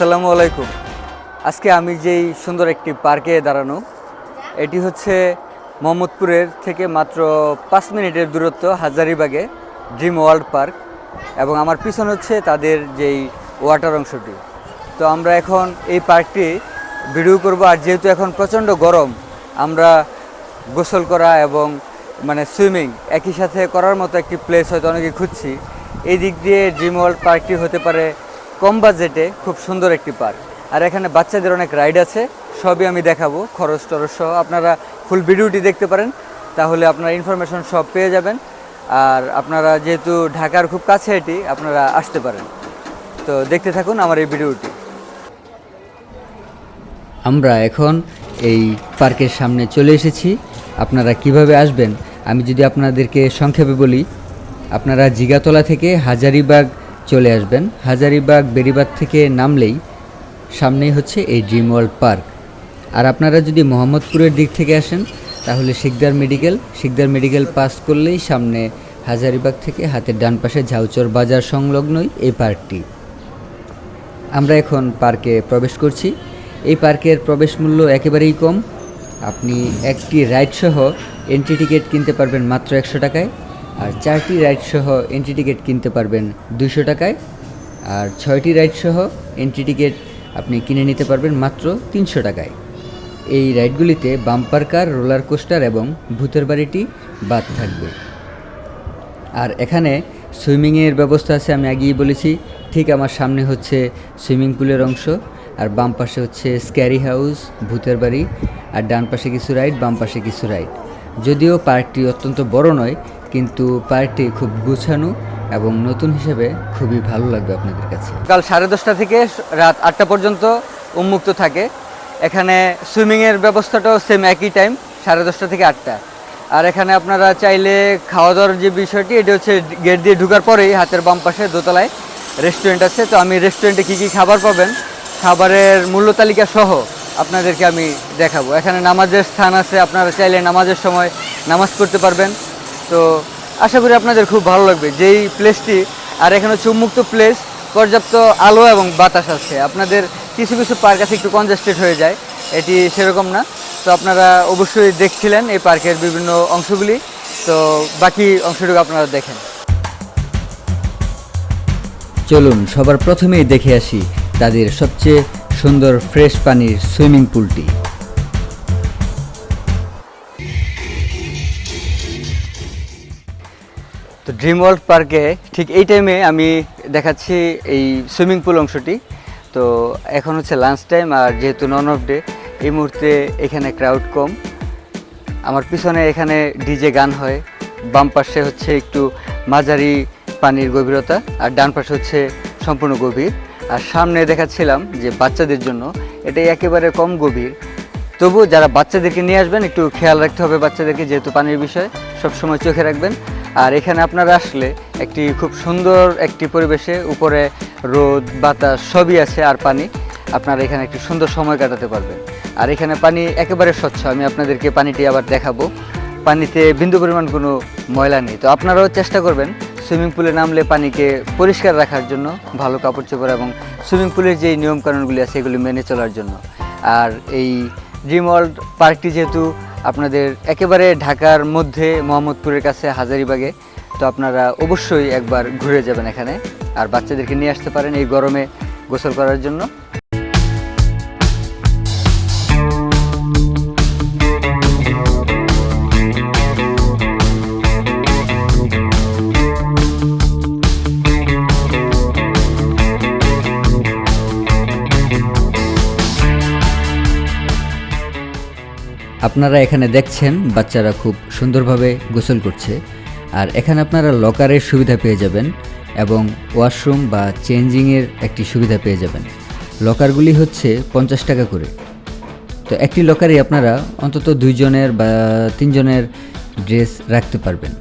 আসসালামু আলাইকুম। আজকে আমি যেই সুন্দর একটি পার্কে দাঁড়ানো, এটি হচ্ছে মোহাম্মদপুরের থেকে মাত্র পাঁচ মিনিটের দূরত্ব হাজারিবাগে ড্রিম ওয়ার্ল্ড পার্ক এবং আমার পিছন হচ্ছে তাদের যেই ওয়াটার অংশটি। তো আমরা এখন এই পার্কটি ভিডিও করব আর যেহেতু এখন প্রচণ্ড গরম, আমরা গোসল করা এবং মানে সুইমিং একই সাথে করার মতো একটি প্লেস হয়তো অনেকে খুঁজছি। এই দিক দিয়ে ড্রিম ওয়ার্ল্ড পার্কটি হতে পারে কম বাজেটে খুব সুন্দর একটি পার্ক। আর এখানে বাচ্চাদের অনেক রাইড আছে, সবই আমি দেখাবো, খরচ টরচ সহ। আপনারা ফুল ভিডিওটি দেখতে পারেন, তাহলে আপনারা ইনফরমেশন সব পেয়ে যাবেন। আর আপনারা যেহেতু ঢাকার খুব কাছে এটি, আপনারা আসতে পারেন। তো দেখতে থাকুন আমার এই ভিডিওটি। আমরা এখন এই পার্কের সামনে চলে এসেছি। আপনারা কীভাবে আসবেন, আমি যদি আপনাদেরকে সংক্ষেপে বলি, আপনারা জিগাতলা থেকে হাজারিবাগ চলে আসবেন। হাজারিবাগ বেরিবাগ থেকে নামলেই সামনেই হচ্ছে এই ড্রিম ওয়ার্ল্ড পার্ক আর আপনারা যদি মোহাম্মদপুরের দিক থেকে আসেন, তাহলে Sikdar medical. Sikdar medical pass করলেই সামনে হাজারিবাগ থেকে হাতের ডান পাশে ঝাউচর বাজার সংলগ্নই এই পার্কটি। আমরা এখন পার্কে প্রবেশ করছি। এই পার্কের প্রবেশ মূল্য একেবারেই কম। আপনি একটি রাইড সহ এন্ট্রি টিকিট কিনতে পারবেন মাত্র একশো টাকায়। আর চারটি রাইড সহ এন্ট্রি টিকিট কিনতে পারবেন দুশো টাকায়। আর ছয়টি রাইড সহ এন্ট্রি টিকিট আপনি কিনে নিতে পারবেন মাত্র তিনশো টাকায়। এই রাইডগুলিতে বাম্পার কার, রোলার কোস্টার এবং ভূতের বাড়িটি বাদ থাকবে। আর এখানে সুইমিংয়ের ব্যবস্থা আছে, আমি আগেই বলেছি, ঠিক আমার সামনে হচ্ছে সুইমিং পুলের অংশ, আর বাম পাশে হচ্ছে স্ক্যারি হাউস ভূতের বাড়ি, আর ডান পাশে কিছু রাইড, বাম পাশে কিছু রাইড। যদিও পার্কটি অত্যন্ত বড় নয় কিন্তু পার্কটি খুব গুছানো এবং নতুন হিসেবে খুবই ভালো লাগবে আপনাদের কাছে। কাল সাড়ে দশটা থেকে রাত আটটা পর্যন্ত উন্মুক্ত থাকে। এখানে সুইমিংয়ের ব্যবস্থাটাও সেম একই টাইম সাড়ে দশটা থেকে আটটা। আর এখানে আপনারা চাইলে খাওয়া দাওয়ার যে বিষয়টি, এটি হচ্ছে গেট দিয়ে ঢুকার পরেই হাতের বাম পাশে দোতলায় রেস্টুরেন্ট আছে। তো আমি রেস্টুরেন্টে কী কী খাবার পাবেন, খাবারের মূল্য তালিকা সহ আপনাদেরকে আমি দেখাবো। এখানে নামাজের স্থান আছে, আপনারা চাইলে নামাজের সময় নামাজ পড়তে পারবেন। তো আশা করি আপনাদের খুব ভালো লাগবে। যেই প্লেসটি আর এখানে হচ্ছে উন্মুক্ত প্লেস পর্যাপ্ত আলো এবং বাতাস আছে। আপনাদের কিছু কিছু পার্ক আছে একটু কনজেস্টেড হয়ে যায়। এটি সেরকম না। তো আপনারা অবশ্যই দেখছিলেন এই পার্কের বিভিন্ন অংশগুলি। তো বাকি অংশটুকু আপনারা দেখেন। চলুন, সবার প্রথমেই দেখে আসি তাদের সবচেয়ে সুন্দর ফ্রেশ পানির সুইমিং পুলটি তো ড্রিম ওয়ার্ল্ড পার্কে ঠিক এই টাইমে আমি দেখাচ্ছি এই সুইমিং পুল অংশটি। তো এখন হচ্ছে লাঞ্চ টাইম আর যেহেতু নন অফ ডে এই মুহূর্তে এখানে ক্রাউড কম। আমার পিছনে এখানে ডিজে গান হয়। বাম পাশে হচ্ছে একটু মাঝারি পানির গভীরতা আর ডান পাশে হচ্ছে সম্পূর্ণ গভীর। আর সামনে দেখাচ্ছিলাম যে বাচ্চাদের জন্য এটাই একেবারে কম গভীর। তবু যারা বাচ্চাদেরকে নিয়ে আসবেন, একটু খেয়াল রাখতে হবে বাচ্চাদেরকে যেহেতু পানির বিষয়, সবসময় চোখে রাখবেন। আর এখানে আপনারা আসলে একটি খুব সুন্দর একটি পরিবেশে উপরে রোদ, বাতাস সবই আছে আর পানি। আপনারা এখানে একটি সুন্দর সময় কাটাতে পারবেন। আর এখানে পানি একেবারে স্বচ্ছ, আমি আপনাদেরকে পানিটি আবার দেখাবো। পানিতে বিন্দু পরিমাণ কোনো ময়লা নেই। তো আপনারাও চেষ্টা করবেন সুইমিং পুলে নামলে পানিকে পরিষ্কার রাখার জন্য, ভালো কাপড় চোপড় এবং সুইমিং পুলের যেই নিয়মকানুনগুলি আছে, এগুলি মেনে চলার জন্য। আর এই ড্রিম ওয়ার্ল্ড পার্কটি যেহেতু আপনাদের একেবারে ঢাকার মধ্যে মোহাম্মদপুরের কাছে হাজারিবাগে। তো আপনারা অবশ্যই একবার ঘুরে যাবেন এখানে। আর বাচ্চাদেরকে নিয়ে আসতে পারেন এই গরমে গোসল করার জন্য। আপনারা এখানে দেখছেন, বাচ্চারা খুব সুন্দরভাবে গোসল করছে। আর এখানে আপনারা লকারের সুবিধা পেয়ে যাবেন এবং ওয়াশরুম বা চেঞ্জিংয়ের একটি সুবিধা পেয়ে যাবেন। লকারগুলি হচ্ছে পঞ্চাশ টাকা করে। তো একটি লকারে আপনারা অন্তত দুইজনের বা তিনজনের ড্রেস রাখতে পারবেন।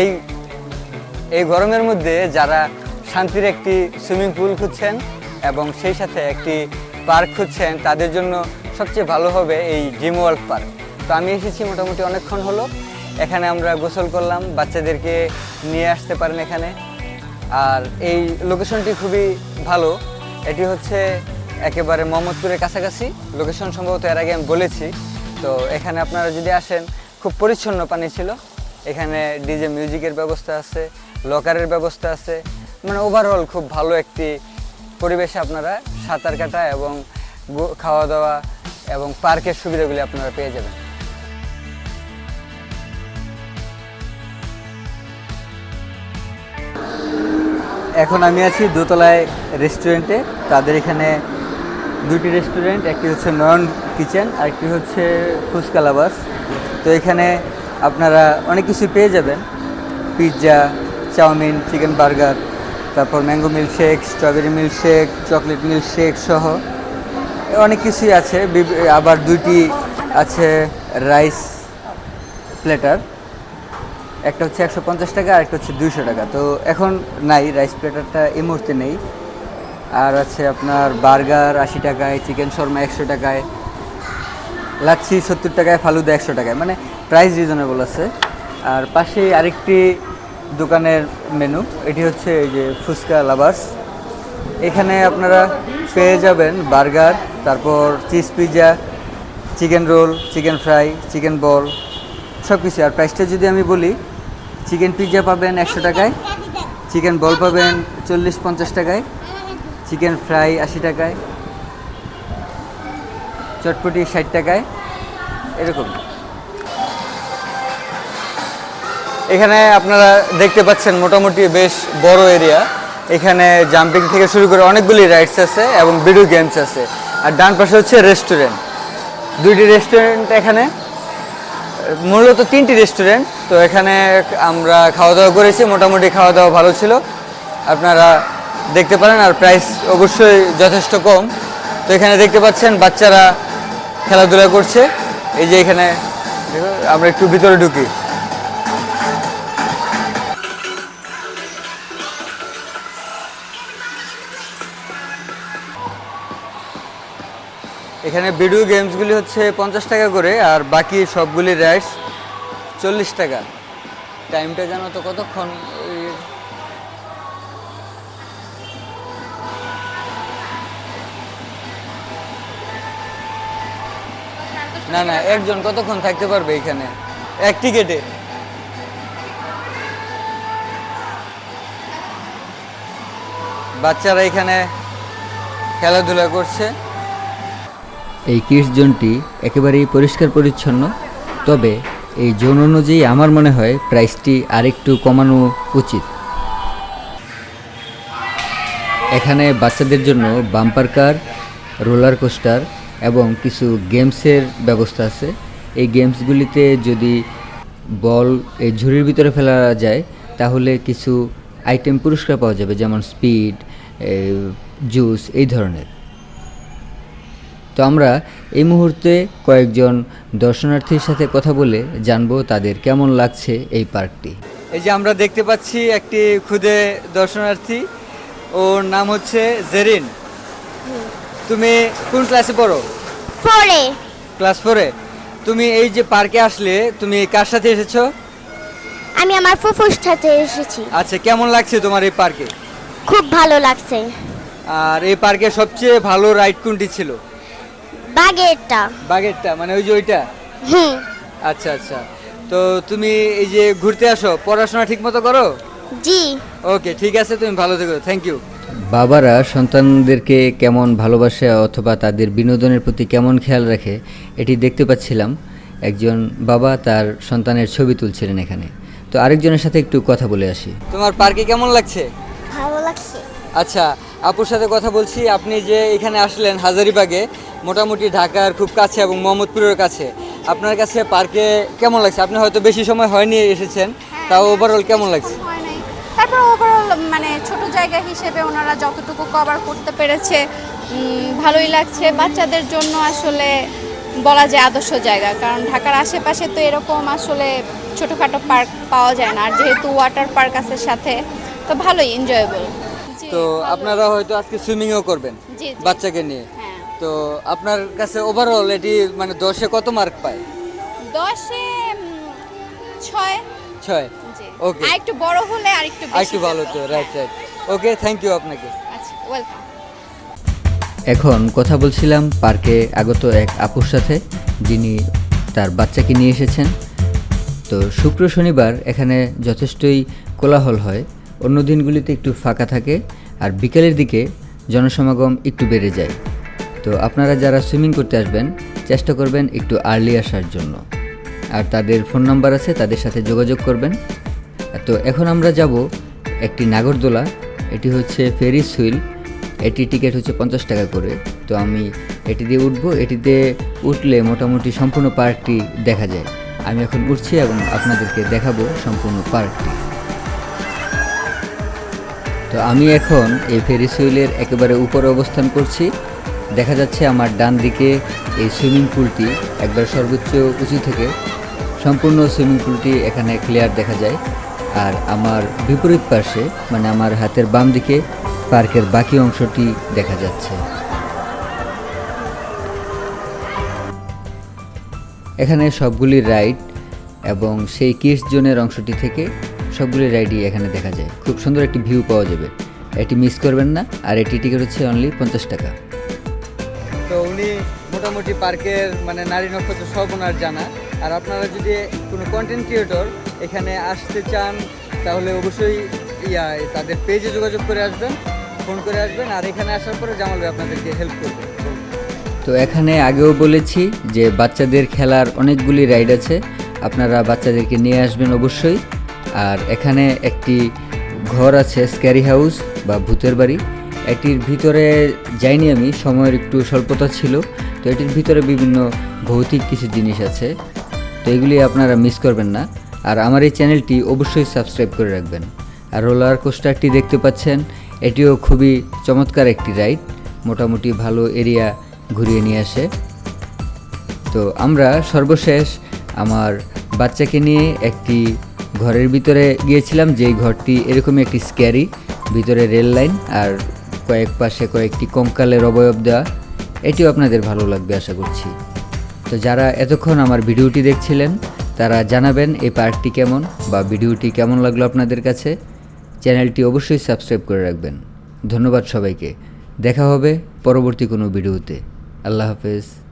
এই এই গরমের মধ্যে যারা শান্তির একটি সুইমিং পুল খুঁজছেন এবং সেই সাথে একটি পার্ক খুঁজছেন। তাদের জন্য সবচেয়ে ভালো হবে এই ড্রিম ওয়ার্ল্ড পার্ক। তো আমি এসেছি মোটামুটি অনেকক্ষণ হলো। এখানে আমরা গোসল করলাম, বাচ্চাদেরকে নিয়ে আসতে পারেন এখানে। আর এই লোকেশনটি খুবই ভালো। এটি হচ্ছে একেবারে মোহাম্মদপুরের কাছাকাছি। লোকেশন সম্ভবত এর আগে আমি বলেছি। তো এখানে আপনারা যদি আসেন, খুব পরিচ্ছন্ন পানি ছিল। এখানে ডিজে মিউজিকের ব্যবস্থা আছে, লকারের ব্যবস্থা আছে। মানে ওভারঅল খুব ভালো একটি পরিবেশে আপনারা সাঁতার কাটা এবং খাওয়া দাওয়া এবং পার্কের সুবিধাগুলি আপনারা পেয়ে যাবেন। এখন আমি আছি দোতলায় রেস্টুরেন্টে। তাদের এখানে দুটি রেস্টুরেন্ট, একটি হচ্ছে নয়ন কিচেন আর একটি হচ্ছে ফুচকা লাভার্স তো এখানে আপনারা অনেক কিছু পেয়ে যাবেন। Pizza, chow mein, chicken burger তারপর mango milkshake, strawberry milkshake, chocolate milkshake সহ অনেক কিছুই আছে। আবার দুইটি আছে রাইস প্লেটার। একটা হচ্ছে একশো পঞ্চাশ টাকা, আর একটা হচ্ছে দুইশো টাকা। তো এখন নাই, রাইস প্লেটারটা এই মুহূর্তে নেই। আর আছে আপনার বার্গার আশি টাকায়, চিকেন শর্মা একশো টাকায়, লাচ্ছি সত্তর টাকায়, ফালুদা একশো টাকায়। মানে প্রাইস রিজনেবল আছে। আর পাশে আরেকটি দোকানের মেনু এটি হচ্ছে এই যে ফুচকা লাভার্স এখানে আপনারা পেয়ে যাবেন বার্গার, তারপর cheese pizza chicken roll, chicken fry, chicken ball সব কিছু আর প্রাইসটা যদি আমি বলি, চিকেন পিৎজা পাবেন একশো টাকায়, চিকেন বল পাবেন চল্লিশ পঞ্চাশ টাকায়, চিকেন ফ্রাই আশি টাকায়, চটপটি ষাট টাকায়, এরকম। এখানে আপনারা দেখতে পাচ্ছেন মোটামুটি বেশ বড় এরিয়া। এখানে জাম্পিং থেকে শুরু করে অনেকগুলি রাইডস আছে এবং ভিডিও গেমস আছে। আর ডান পাশে হচ্ছে রেস্টুরেন্ট দুইটি রেস্টুরেন্ট এখানে। মূলত তিনটি রেস্টুরেন্ট তো এখানে আমরা খাওয়া দাওয়া করেছি, মোটামুটি খাওয়া দাওয়া ভালো ছিল। আপনারা দেখতে পারেন আর প্রাইস অবশ্যই যথেষ্ট কম। তো এখানে দেখতে পাচ্ছেন বাচ্চারা খেলাধুলা করছে। এই যে এখানে, আমরা একটু ভিতরে ঢুকি। এখানে ভিডিও গেমসগুলি হচ্ছে পঞ্চাশ টাকা করে আর বাকি সবগুলি রাইডস চল্লিশ টাকা। টাইমটা জানো তো কতক্ষণ? না না, একজন কতক্ষণ থাকতে পারবে এখানে? এক টিকেটে বাচ্চারা এখানে খেলাধুলা করছে। এই কিডস জোনটি একেবারেই পরিষ্কার পরিচ্ছন্ন, তবে এই জোন অনুযায়ী আমার মনে হয় প্রাইসটি আরেকটু কমানো উচিত। এখানে বাচ্চাদের জন্য বাম্পার কার, রোলার কোস্টার এবং কিছু গেমসের ব্যবস্থা আছে। এই গেমসগুলিতে যদি বল এই ঝুড়ির ভিতরে ফেলা যায়, তাহলে কিছু আইটেম পুরস্কার পাওয়া যাবে, যেমন স্পিড জুস, এই ধরনের। তো আমরা এই মুহূর্তে কয়েকজন দর্শনার্থীর সাথে কথা বলে জানব তাদের কেমন লাগছে এই পার্কটি। এই যে আমরা দেখতে পাচ্ছি একটি খুদে দর্শনার্থী ওর নাম হচ্ছে জেরিন। তুমি কোন ক্লাসে পড়ো? ফোরে ক্লাস ফোরে তুমি এই যে পার্কে আসলে তুমি কার সাথে এসেছ? আমি আমার ফুফুর সাথে এসেছি। আচ্ছা কেমন লাগছে তোমার এই পার্কে? খুব ভালো লাগছে। আর এই পার্কে সবচেয়ে ভালো রাইড কোনটি ছিল? বাগেরটা। বাগেরটা মানে ওই যে ওইটা? হুম। আচ্ছা আচ্ছা। তো তুমি এই যে ঘুরতে আসো পড়াশোনা ঠিকমতো করো? জি। ওকে ঠিক আছে তুমি ভালো থেকো থ্যাংক ইউ বাবারা সন্তানদেরকে কেমন ভালোবাসে অথবা তাদের বিনোদনের প্রতি কেমন খেয়াল রাখে এটি দেখতে পাচ্ছিলাম। একজন বাবা তার সন্তানের ছবি তুলছিলেন এখানে। তো আরেকজনের সাথে একটু কথা বলে আসি। তোমার পার্কে কেমন লাগছে? ভালো লাগছে। আচ্ছা আপুর সাথে কথা বলছি আপনি যে এখানে আসলেন হাজারিবাগে মোটামুটি ঢাকার খুব কাছে এবং মোহাম্মদপুরের কাছে। আপনার কাছে পার্কে কেমন লাগছে? আপনি হয়তো বেশি সময় হয়নি এসেছেন তাও ওভারঅল কেমন লাগছে? তারপর ওভারঅল মানে ছোট জায়গা হিসেবে ওনারা যতটুকু কভার করতে পেরেছে ভালোই লাগছে। বাচ্চাদের জন্য আসলে বলা যায় আদর্শ জায়গা কারণ ঢাকার আশেপাশে তো এরকম আসলে ছোটোখাটো পার্ক পাওয়া যায় না। আর যেহেতু ওয়াটার পার্ক আছে সাথে তো ভালোই এনজয়েবল তো আপনারা হয়তো আজকে সুইমিংও করবেন। বাচ্চাকে নিয়ে। হ্যাঁ তো আপনার কাছে ওভারঅল এটি মানে দশে কত মার্ক পায়? দশে ছয়। ছয়? জি। ওকে আর একটু বড় হলে আর একটু আর একটু ভালো তো right right okay thank you আপনাকে। আচ্ছা ওয়েলকাম এখন কথা বলছিলাম পার্কে আগত এক আপুর সাথে যিনি তার বাচ্চাকে নিয়ে এসেছেন। তো শুক্র শনিবার এখানে যথেষ্টই কোলাহল হয়। অন্য দিনগুলিতে একটু ফাঁকা থাকে আর বিকেলের দিকে জনসমাগম একটু বেড়ে যায়। তো আপনারা যারা সুইমিং করতে আসবেন, চেষ্টা করবেন একটু আর্লি আসার জন্য। আর তাদের ফোন নাম্বার আছে, তাদের সাথে যোগাযোগ করবেন। তো এখন আমরা যাব একটি নাগরদোলা, এটি হচ্ছে ফেরিস হুইল এটি টিকিট হচ্ছে পঞ্চাশ টাকা করে। তো আমি এটি দিয়ে উঠবো এটিতে উঠলে মোটামুটি সম্পূর্ণ পার্কটি দেখা যায়। আমি এখন উঠছি এবং আপনাদেরকে দেখাবো সম্পূর্ণ পার্কটি তো আমি এখন এই ফেরিস হুইলের একেবারে উপরে অবস্থান করছি। দেখা যাচ্ছে আমার ডান দিকে এই সুইমিং পুলটি একবার সর্বোচ্চ উঁচু থেকে। সম্পূর্ণ সুইমিং পুলটি এখানে ক্লিয়ার দেখা যায়। আর আমার বিপরীত পাশে মানে আমার হাতের বাম দিকে পার্কের বাকি অংশটি দেখা যাচ্ছে। এখানে সবগুলি রাইড এবং সেই কিডস জোনের অংশটি থেকে সবগুলি রাইডই এখানে দেখা যায়। খুব সুন্দর একটি ভিউ পাওয়া যাবে। এটি মিস করবেন না। আর এটি টিকিট হচ্ছে অনলি পঞ্চাশ টাকা। মোটামুটি পার্কের মানে নারী নক্ষত্র সব ওনার জানা। আর আপনারা যদি কোনো কন্টেন্ট ক্রিয়েটর এখানে আসতে চান, তাহলে অবশ্যই ইয়া, তাদের পেজে যোগাযোগ করে আসবেন ফোন করে আসবেন, আর এখানে আসার পরে জামাল ভাই আপনাদেরকে হেল্প করবে। তো এখানে আগেও বলেছি যে বাচ্চাদের খেলার অনেকগুলি রাইড আছে, আপনারা বাচ্চাদেরকে নিয়ে আসবেন অবশ্যই। আর এখানে একটি ঘর আছে স্ক্যারি হাউস বা ভূতের বাড়ি। এটির ভিতরে যাইনি আমি, সময়ের একটু স্বল্পতা ছিল। তো এটির ভিতরে বিভিন্ন ভৌতিক কিছু জিনিস আছে। তো এগুলি আপনারা মিস করবেন না। আর আমার এই চ্যানেলটি অবশ্যই সাবস্ক্রাইব করে রাখবেন। আর রোলার কোস্টারটি দেখতে পাচ্ছেন, এটিও খুবই চমৎকার একটি রাইড মোটামুটি ভালো এরিয়া ঘুরিয়ে নিয়ে আসে। তো আমরা সর্বশেষ আমার বাচ্চাকে নিয়ে একটি ঘরের ভিতরে গিয়েছিলাম। যেই ঘরটি এরকমই একটি স্ক্যারি ভিতরে রেল লাইন আর কয়েক পাশে কয়েকটি কঙ্কালের অবয়ব দেওয়া, এটিও আপনাদের ভালো লাগবে আশা করছি। তো যারা এতক্ষণ আমার ভিডিওটি দেখছিলেন, তারা জানাবেন এই পার্কটি কেমন বা ভিডিওটি কেমন লাগল আপনাদের কাছে। চ্যানেলটি অবশ্যই সাবস্ক্রাইব করে রাখবেন। ধন্যবাদ সবাইকে। দেখা হবে পরবর্তী কোনো ভিডিওতে। আল্লাহ হাফেজ।